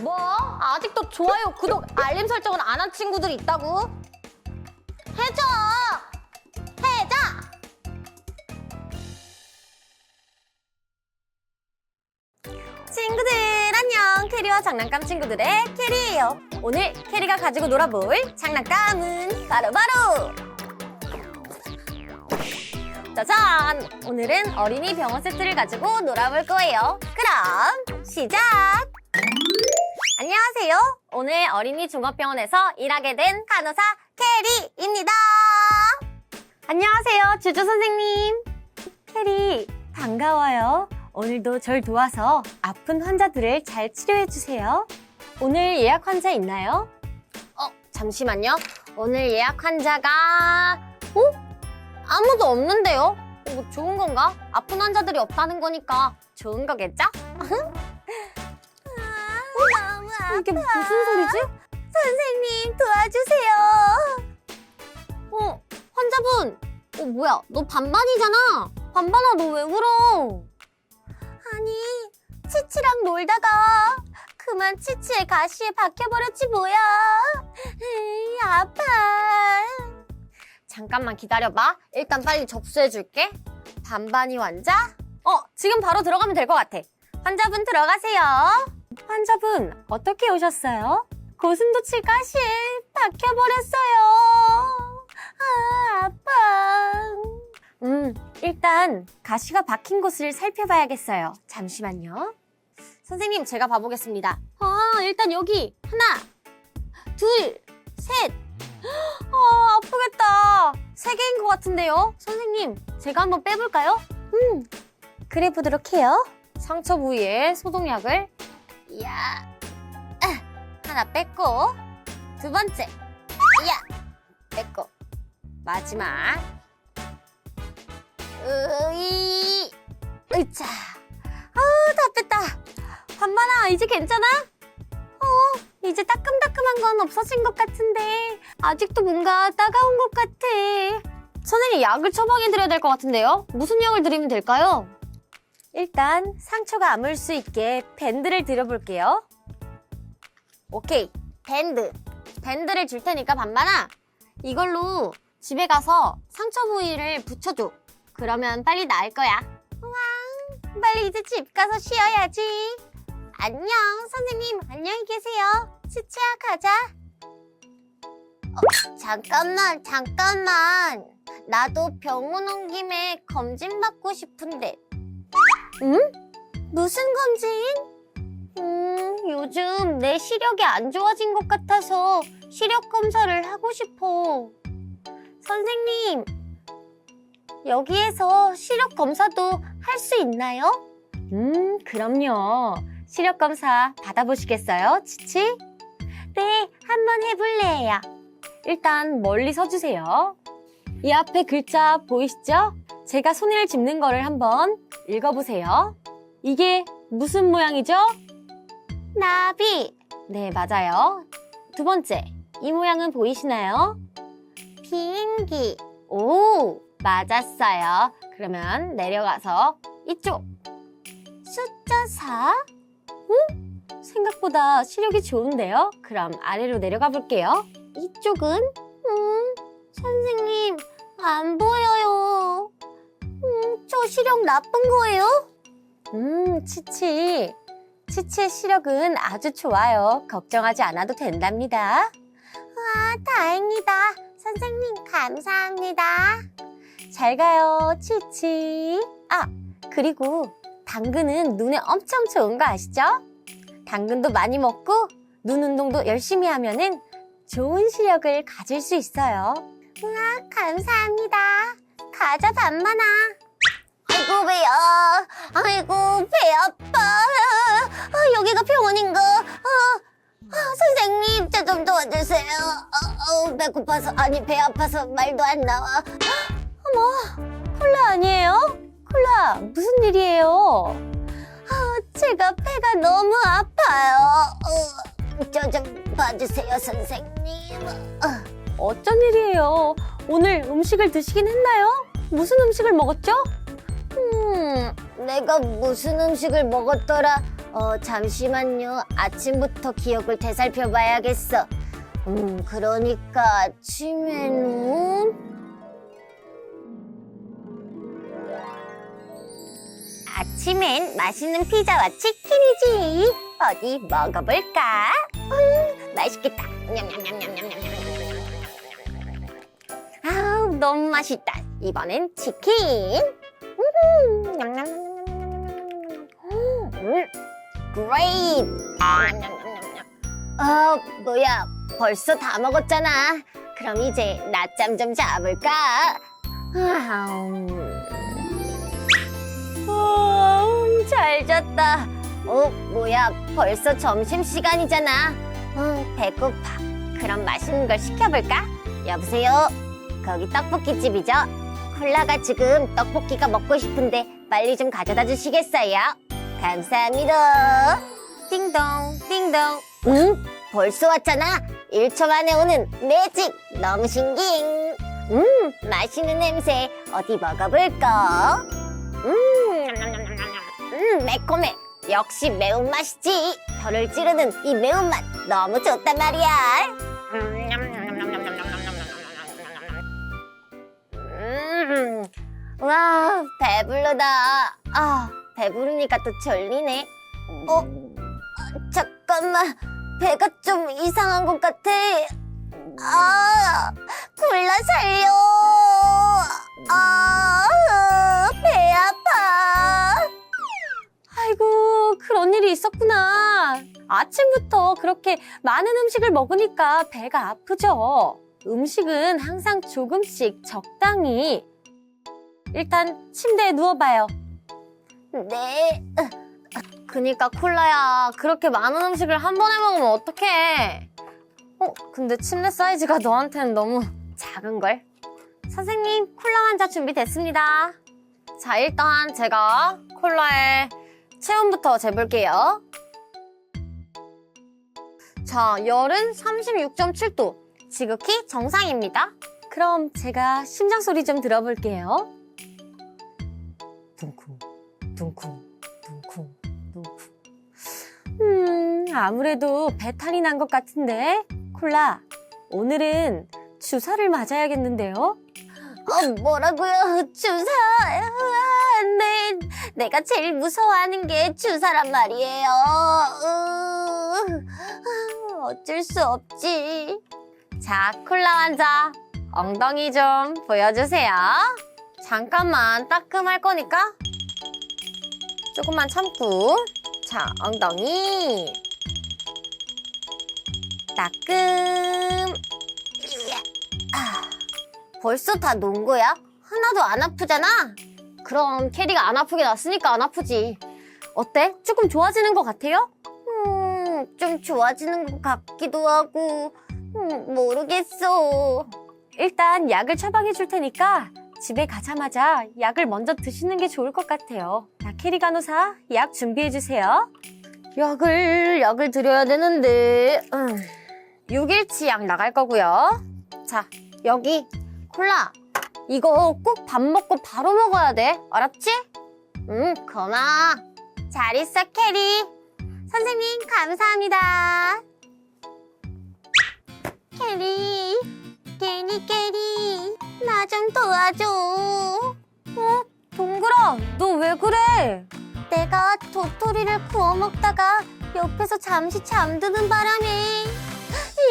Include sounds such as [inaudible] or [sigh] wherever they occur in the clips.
뭐? 아직도 좋아요, 구독, 알림 설정을 안한 친구들이 있다고? 해줘! 해줘! 친구들 안녕 캐리와 장난감 친구들의 캐리예요 오늘 캐리가 가지고 놀아볼 장난감은 바로바로 짜잔 오늘은 어린이 병원 세트를 가지고 놀아볼 거예요 그럼 시작 안녕하세요 오늘 어린이 종합병원에서 일하게 된 간호사 캐리입니다 안녕하세요 주주 선생님 캐리 반가워요 오늘도 절 도와서 아픈 환자들을 잘 치료해주세요. 오늘 예약 환자 있나요? 어, 잠시만요. 오늘 예약 환자가, 어? 아무도 없는데요? 어, 뭐 좋은 건가? 아픈 환자들이 없다는 거니까 좋은 거겠죠? [laughs] 이게 무슨 소리지? 선생님, 도와주세요. 어, 환자분. 어, 뭐야? 너 반반이잖아. 반반아, 너 왜 울어? 아니, 치치랑 놀다가 그만 치치의 가시에 박혀버렸지 뭐야. 에이, 아파. 잠깐만 기다려봐. 일단 빨리 접수해줄게. 반반이 환자? 어, 지금 바로 들어가면 될 것 같아. 환자분 들어가세요. 환자분, 어떻게 오셨어요? 고슴도치 가시에 박혀버렸어요. 아, 아파. 음, 일단 가시가 박힌 곳을 살펴봐야겠어요. 잠시만요. 선생님, 제가 봐보겠습니다. 아, 일단 여기 하나, 둘, 셋. 아, 아프겠다. 세 개인 것 같은데요. 선생님, 제가 한번 빼볼까요? 음, 그래 보도록 해요. 상처 부위에 소독약을 이야, 아, 하나 뺐고 두 번째, 이야, 뺐고 마지막. 으이, 으차. 아우, 다 뺐다. 반반아, 이제 괜찮아? 어, 이제 따끔따끔한 건 없어진 것 같은데, 아직도 뭔가 따가운 것 같아. 선생님, 약을 처방해드려야 될 것 같은데요? 무슨 약을 드리면 될까요? 일단, 상처가 아물 수 있게 밴드를 드려볼게요. 오케이, 밴드. 밴드를 줄 테니까 반반아, 이걸로 집에 가서 상처 부위를 붙여줘. 그러면 빨리 나을 거야. 우왕, 빨리 이제 집 가서 쉬어야지. 안녕, 선생님. 안녕히 계세요. 치치야, 가자. 어, 잠깐만, 잠깐만. 나도 병원 온 김에 검진 받고 싶은데. 응? 무슨 검진? 음, 요즘 내 시력이 안 좋아진 것 같아서 시력 검사를 하고 싶어. 선생님, 여기에서 시력 검사도 할 수 있나요? 음, 그럼요. 시력 검사 받아보시겠어요, 치치? 네, 한번 해볼래요. 일단 멀리 서주세요. 이 앞에 글자 보이시죠? 제가 손을 짚는 거를 한번 읽어보세요. 이게 무슨 모양이죠? 나비. 네, 맞아요. 두 번째, 이 모양은 보이시나요? 비행기. 오, 맞았어요. 그러면 내려가서 이쪽. 숫자 4? 응? 생각보다 시력이 좋은데요? 그럼 아래로 내려가 볼게요. 이쪽은? 음, 선생님, 안 보여요. 음, 저 시력 나쁜 거예요? 음, 치치. 치치의 시력은 아주 좋아요. 걱정하지 않아도 된답니다. 와, 다행이다. 선생님, 감사합니다. 잘 가요, 치치. 아, 그리고 당근은 눈에 엄청 좋은 거 아시죠? 당근도 많이 먹고 눈 운동도 열심히 하면은 좋은 시력을 가질 수 있어요. 우와, 감사합니다. 가자, 반만아. 아이고, 배야. 아이고, 배 아파. 아, 여기가 병원인가? 아, 아, 선생님, 저 좀 도와주세요. 어, 어, 배고파서, 아니, 배 아파서 말도 안 나와. 어머, 콜라 아니에요? 콜라, 무슨 일이에요? 아, 제가 배가 너무 아파요. 어, 저좀 봐주세요, 선생님. 어. 어쩐 일이에요? 오늘 음식을 드시긴 했나요? 무슨 음식을 먹었죠? 음, 내가 무슨 음식을 먹었더라? 어, 잠시만요. 아침부터 기억을 되살펴봐야겠어. 음, 그러니까 아침에는 아침엔 맛있는 피자와 치킨이지. 어디 먹어볼까? 음, 맛있겠다. 냠냠냠냠냠냠냠. 아우, 너무 맛있다. 이번엔 치킨. 우후, 냠냠냠냠냠냠냠. 어, 뭐야. 벌써 다 먹었잖아. 그럼 이제 낮잠 좀 자볼까? 아우, 잘 잤다. 어, 뭐야. 벌써 점심시간이잖아. 음, 배고파. 그럼 맛있는 걸 시켜볼까? 여보세요? 거기 떡볶이 집이죠? 콜라가 지금 떡볶이가 먹고 싶은데 빨리 좀 가져다 주시겠어요? 감사합니다. 띵동, 띵동. 응? 벌써 왔잖아? 1초 만에 오는 매직. 너무 신기해. 음, 맛있는 냄새. 어디 먹어볼까? 음, 음, 매콤해. 역시 매운맛이지. 혀를 찌르는 이 매운맛 너무 좋단 말이야. 와, 배불러다. 아, 배부르니까 또 졸리네. 어, 아, 잠깐만. 배가 좀 이상한 것 같아. 아, 콜라 살려. 아, 배 아파. 아이고, 그런 일이 있었구나. 아침부터 그렇게 많은 음식을 먹으니까 배가 아프죠. 음식은 항상 조금씩 적당히. 일단 침대에 누워봐요. 네. 그니까 콜라야, 그렇게 많은 음식을 한 번에 먹으면 어떡해. 어, 근데 침대 사이즈가 너한테는 너무 작은걸? 선생님, 콜라 환자 준비됐습니다. 자, 일단 제가 콜라의 체온부터 재볼게요. 자, 열은 36.7도. 지극히 정상입니다. 그럼 제가 심장 소리 좀 들어볼게요. 둥쿵, 둥쿵, 둥쿵, 둥쿵. 음, 아무래도 배탈이 난 것 같은데. 콜라, 오늘은 주사를 맞아야겠는데요? 어, 뭐라고요? 주사? 아, 네, 내가 제일 무서워하는 게 주사란 말이에요. 으, 아, 어쩔 수 없지. 자, 콜라 환자, 엉덩이 좀 보여주세요. 잠깐만 따끔할 거니까 조금만 참고. 자, 엉덩이. 따끔. 아, 벌써 다 논 거야? 하나도 안 아프잖아? 그럼 캐리가 안 아프게 났으니까 안 아프지. 어때? 조금 좋아지는 것 같아요? 음, 좀 좋아지는 것 같기도 하고, 음, 모르겠어. 일단 약을 처방해 줄 테니까 집에 가자마자 약을 먼저 드시는 게 좋을 것 같아요. 자, 캐리 간호사, 약 준비해 주세요. 약을, 약을 드려야 되는데, 음, 6일치 약 나갈 거고요. 자, 여기 콜라. 이거 꼭 밥 먹고 바로 먹어야 돼. 알았지? 응, 고마워. 잘 있어, 캐리. 선생님, 감사합니다. 캐리, 캐리, 캐리. 나 좀 도와줘. 어? 동그라, 너 왜 그래? 내가 도토리를 구워 먹다가 옆에서 잠시 잠드는 바람에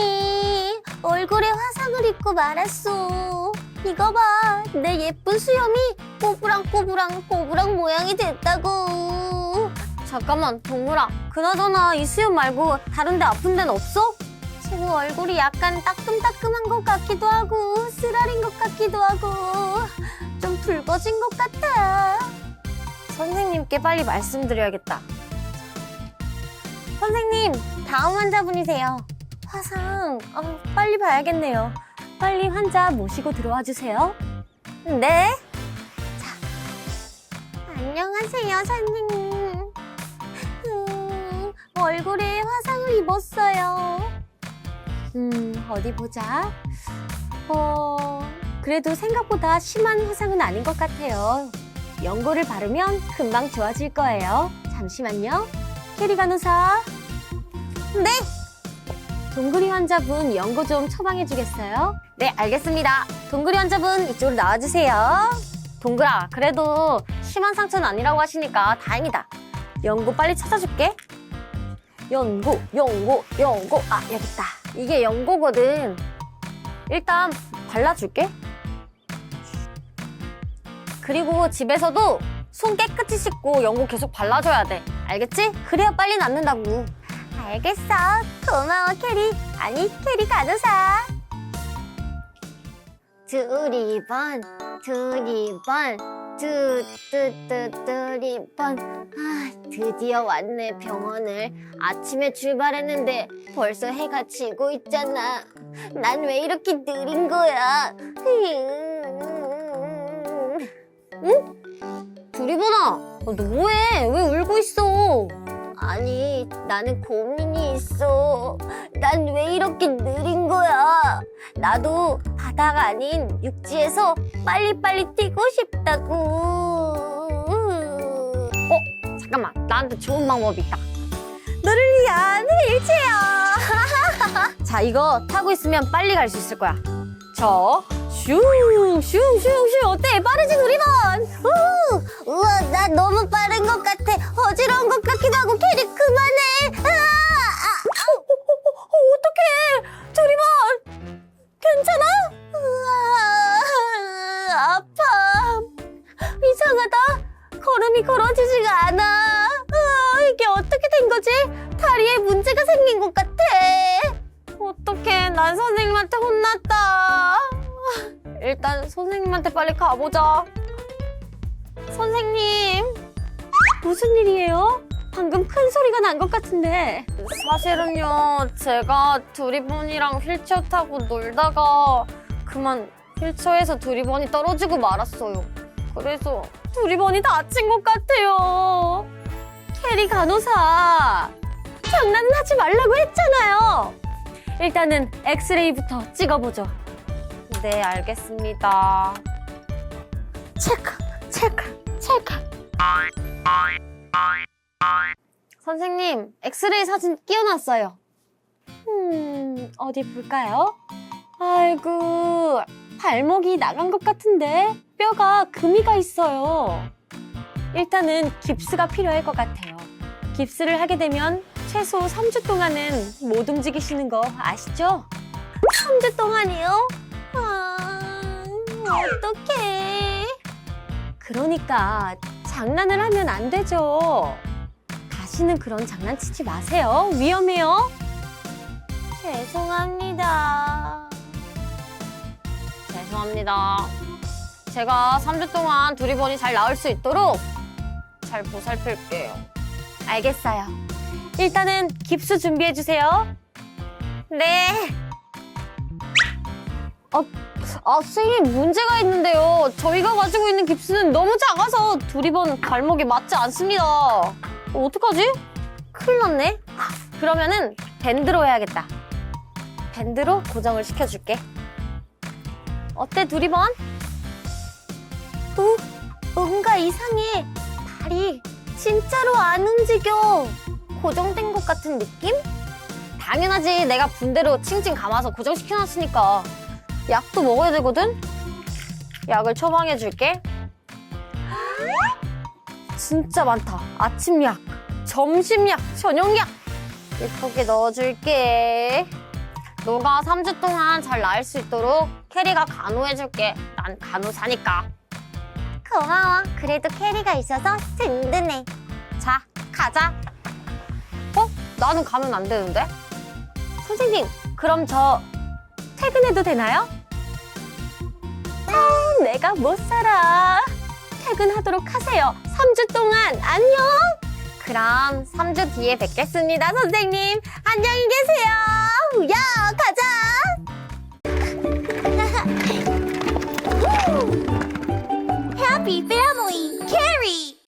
이, 얼굴에 화상을 입고 말았어. 이거 봐, 내 예쁜 수염이 꼬부랑꼬부랑 꼬부랑 모양이 됐다고. 잠깐만, 동물아. 그나저나 이 수염 말고 다른 데 아픈 데는 없어? 지금 얼굴이 약간 따끔따끔한 것 같기도 하고 쓰라린 것 같기도 하고 좀 붉어진 것 같아. 선생님께 빨리 말씀드려야겠다. 선생님, 다음 환자분이세요. 화상, 어, 빨리 봐야겠네요. 빨리 환자 모시고 들어와 주세요. 네. 자, 안녕하세요, 선생님. 음, 얼굴에 화상을 입었어요. 음, 어디 보자. 어, 그래도 생각보다 심한 화상은 아닌 것 같아요. 연고를 바르면 금방 좋아질 거예요. 잠시만요. 캐리 간호사. 네. 동그리 환자분 연고 좀 처방해 주겠어요? 네, 알겠습니다. 동그리 환자분 이쪽으로 나와주세요. 동그라, 그래도 심한 상처는 아니라고 하시니까 다행이다. 연고 빨리 찾아줄게. 연고, 연고, 연고. 아, 여기 있다. 이게 연고거든. 일단 발라줄게. 그리고 집에서도 손 깨끗이 씻고 연고 계속 발라줘야 돼. 알겠지? 그래야 빨리 낫는다고. 알겠어. 고마워, 캐리. 아니, 캐리 간호사. 두리번, 두리번, 두리번. 아, 드디어 왔네, 병원을. 아침에 출발했는데 벌써 해가 지고 있잖아. 난 왜 이렇게 느린 거야? 응? 두리번아, 너 뭐해? 왜 울고 있어? 아니, 나는 고민이 있어. 난 왜 이렇게 느린 거야? 나도 바다가 아닌 육지에서 빨리빨리 뛰고 싶다고. 어, 잠깐만. 나한테 좋은 방법이 있다. 너를 위한 휠체어. [laughs] 자, 이거 타고 있으면 빨리 갈 수 있을 거야. 저, 슝, 슝, 슝, 슝. 어때? 빠르지? 우, 우와, 나 너무 빠른 것 같아. 어지러운 것 같기도 하고, 가보자. 선생님, 무슨 일이에요? 방금 큰 소리가 난 것 같은데. 사실은요, 제가 두리번이랑 휠체어 타고 놀다가 그만 휠체어에서 두리번이 떨어지고 말았어요. 그래서 두리번이 다친 것 같아요. 캐리 간호사, 장난은 하지 말라고 했잖아요. 일단은 엑스레이부터 찍어보죠. 네, 알겠습니다. 체크, 체크, 체크. 선생님, 엑스레이 사진 끼워놨어요. 음, 어디 볼까요? 아이고, 발목이 나간 것 같은데 뼈가 금이가 있어요. 일단은 깁스가 필요할 것 같아요. 깁스를 하게 되면 최소 3주 동안은 못 움직이시는 거 아시죠? 3주 동안이요? 아, 어떡해. 그러니까 장난을 하면 안 되죠. 다시는 그런 장난치지 마세요. 위험해요. 죄송합니다. 죄송합니다. 제가 3주 동안 두리번이 잘 나올 수 있도록 잘 보살필게요. 알겠어요. 일단은 깁스 준비해 주세요. 네. 아, 아, 선생님 문제가 있는데요. 저희가 가지고 있는 깁스는 너무 작아서 두리번 발목에 맞지 않습니다. 어, 어떡하지? 큰일 났네. 아, 그러면은 밴드로 해야겠다. 밴드로 고정을 시켜줄게. 어때 두리번? 어? 뭔가 이상해. 발이 진짜로 안 움직여. 고정된 것 같은 느낌? 당연하지. 내가 분대로 칭칭 감아서 고정시켜놨으니까. 약도 먹어야 되거든? 약을 처방해 줄게. 진짜 많다. 아침약, 점심약, 저녁약. 예쁘게 넣어줄게. 너가 3주 동안 잘 나을 수 있도록 캐리가 간호해줄게. 난 간호사니까. 고마워. 그래도 캐리가 있어서 든든해. 자, 가자. 어? 나는 가면 안 되는데? 선생님, 그럼 저 퇴근해도 되나요? 아, 내가 못 살아. 퇴근하도록 하세요. 3주 동안 안녕. 그럼 3주 뒤에 뵙겠습니다, 선생님. 안녕히 계세요. 야, 가자. [laughs] Happy Bill.